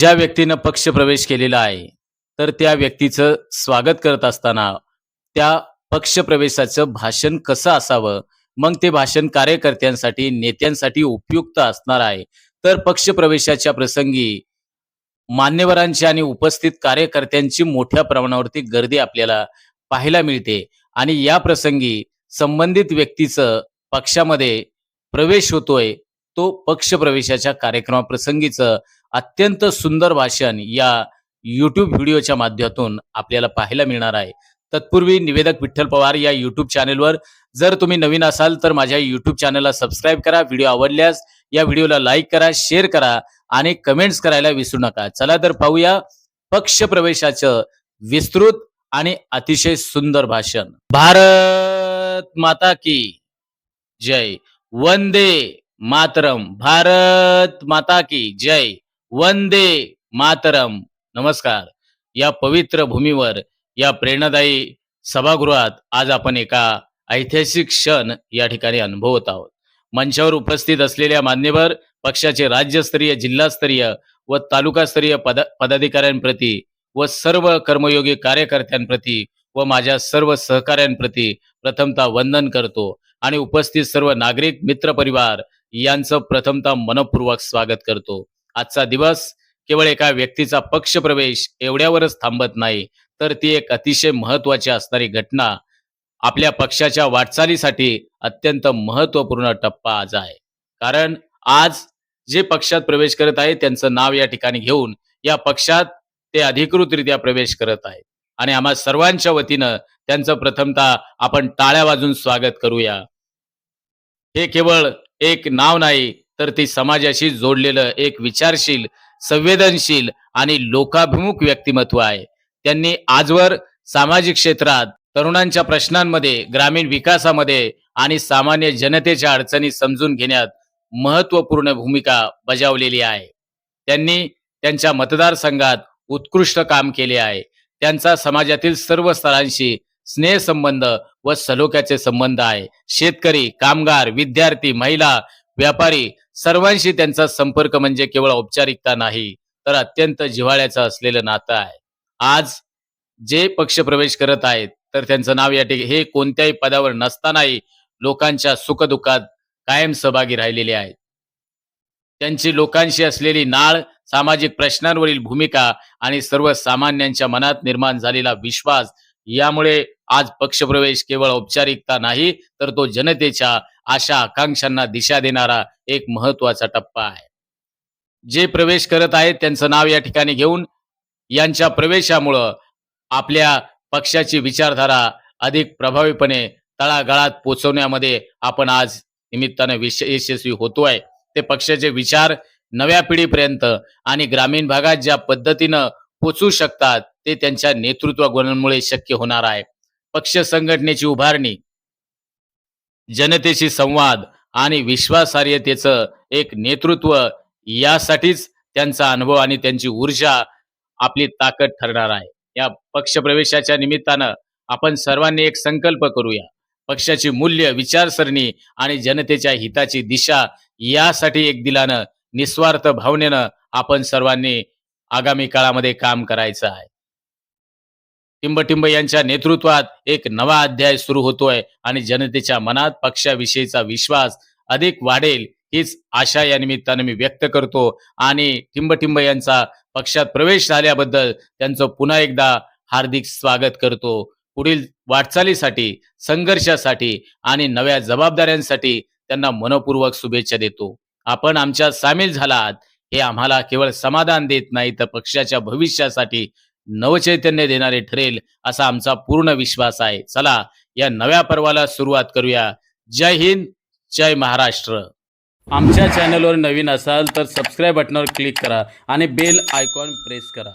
ज्या व्यक्तीनं पक्ष प्रवेश केलेला आहे तर त्या व्यक्तीचं स्वागत करत असताना त्या पक्ष प्रवेशाचं भाषण कसं असावं? मग ते भाषण कार्यकर्त्यांसाठी नेत्यांसाठी उपयुक्त असणार आहे. तर पक्ष प्रवेशाच्या प्रसंगी मान्यवरांची आणि उपस्थित कार्यकर्त्यांची मोठ्या प्रमाणावरती गर्दी आपल्याला पाहायला मिळते. आणि या प्रसंगी संबंधित व्यक्तीचं पक्षामध्ये प्रवेश होतोय तो पक्ष प्रवेशाच्या कार्यक्रमाप्रसंगीचं अत्यंत सुंदर भाषण या युट्यूब व्हिडिओच्या माध्यमातून आपल्याला पाहायला मिळणार आहे. तत्पूर्वी निवेदक विठ्ठल पवार या युट्यूब चॅनेलवर जर तुम्ही नवीन असाल तर माझ्या युट्यूब चॅनेलला सबस्क्राईब करा व्हिडिओ आवडल्यास या व्हिडिओला लाईक करा शेअर करा आणि कमेंट्स करायला विसरू नका. चला तर पाहूया पक्ष प्रवेशाचं विस्तृत आणि अतिशय सुंदर भाषण. भारत माता की जय. वंदे मातरम. भारत माता की जय. वंदे मातरम. नमस्कार. या पवित्र भूमीवर या प्रेरणादायी सभागृहात आज आपण एका ऐतिहासिक क्षण या ठिकाणी अनुभवत आहोत. मंचावर उपस्थित असलेल्या मान्यवर पक्षाचे राज्यस्तरीय जिल्हास्तरीय व तालुकास्तरीय पद पदाधिकाऱ्यांप्रती व सर्व कर्मयोगी कार्यकर्त्यांप्रती व माझ्या सर्व सहकाऱ्यांप्रती प्रथमतः वंदन करतो आणि उपस्थित सर्व नागरिक मित्रपरिवार यांचं प्रथमतः मनपूर्वक स्वागत करतो. आजचा दिवस केवळ एका व्यक्तीचा पक्ष प्रवेश एवढ्यावरच थांबत नाही तर ती एक अतिशय महत्वाची असणारी घटना आपल्या पक्षाच्या वाटचालीसाठी अत्यंत महत्त्वपूर्ण टप्पा आज आहे. कारण आज जे पक्षात प्रवेश करत आहे त्यांचं नाव या ठिकाणी घेऊन या पक्षात ते अधिकृतरित्या प्रवेश करत आहेत. आणि आम्हा सर्वांच्या वतीनं त्यांचं प्रथमतः आपण टाळ्या वाजून स्वागत करूया. हे केवळ एक नाव नाही तर ते समाजाशी जोडलेलं एक विचारशील संवेदनशील आणि लोकाभिमुख व्यक्तिमत्व आहे. त्यांनी आजवर सामाजिक क्षेत्रात तरुणांच्या प्रश्नांमध्ये ग्रामीण विकासामध्ये आणि सामान्य जनतेच्या अडचणी समजून घेण्यात महत्त्वपूर्ण भूमिका बजावलेली आहे. त्यांनी त्यांच्या मतदारसंघात उत्कृष्ट काम केले आहे. त्यांचा समाजातील सर्व स्तरांशी स्नेहसंबंध व सलोख्याचे संबंध आहे. शेतकरी कामगार विद्यार्थी महिला व्यापारी सर्वांशी त्यांचा संपर्क म्हणजे केवळ औपचारिकता नाही तर अत्यंत जिव्हाळ्याचं असलेलं नातं आहे. आज जे पक्ष प्रवेश करत आहेत तर त्यांचं नाव या ठिकाणी हे कोणत्याही पदावर नसतानाही लोकांच्या सुखदुःखात कायम सहभागी राहिलेले आहेत. त्यांची लोकांशी असलेली नाळ सामाजिक प्रश्नांवरील भूमिका आणि सर्वसामान्यांच्या मनात निर्माण झालेला विश्वास यामुळे आज पक्षप्रवेश केवळ औपचारिकता नाही तर तो जनतेच्या आशा आकांक्षांना दिशा देणारा एक महत्त्वाचा टप्पा आहे. जे प्रवेश करत आहेत त्यांचं नाव या ठिकाणी घेऊन यांच्या प्रवेशामुळं आपल्या पक्षाची विचारधारा अधिक प्रभावीपणे तळागाळात पोचवण्यामध्ये आपण आज निमित्तानं विश यशस्वी होतोय. ते पक्षाचे विचार नव्या पिढीपर्यंत आणि ग्रामीण भागात ज्या पद्धतीनं पोचू शकतात ते त्यांच्या नेतृत्व गुणांमुळे शक्य होणार आहे. पक्ष संघटनेची उभारणी जनतेशी संवाद आणि विश्वासार्हतेचं एक नेतृत्व यासाठीच त्यांचा अनुभव आणि त्यांची ऊर्जा आपली ताकद ठरणार आहे. या पक्ष प्रवेशाच्या निमित्तानं आपण सर्वांनी एक संकल्प करूया. पक्षाची मूल्य विचारसरणी आणि जनतेच्या हिताची दिशा यासाठी एक दिलानं निस्वार्थ भावनेनं आपण सर्वांनी आगामी काळामध्ये काम करायचं आहे. टिंबटिंब यांच्या नेतृत्वात एक नवा अध्याय सुरू होतोय आणि जनतेच्या मनात पक्षाविषयीचा विश्वास अधिक वाढेल हीच आशा या निमित्तानं मी व्यक्त करतो. आणि टिंबटिंब यांचा पक्षात प्रवेश झाल्याबद्दल त्यांचं पुन्हा एकदा हार्दिक स्वागत करतो. पुढील वाटचालीसाठी संघर्षासाठी आणि नव्या जबाबदाऱ्यांसाठी त्यांना मनपूर्वक शुभेच्छा देतो. आपण आमच्यात सामील झालात हे आम्हाला केवळ समाधान देत नाही तर पक्षाच्या भविष्यासाठी नवचैतन्य देणारे ठरेल असा आमचा पूर्ण विश्वास आहे. चला या नव्या पर्वाला सुरुवात करूया. जय हिंद जय महाराष्ट्र. आमच्या चॅनलवर नवीन असाल तर सबस्क्राईब बटनावर क्लिक करा आणि बेल आयकॉन प्रेस करा.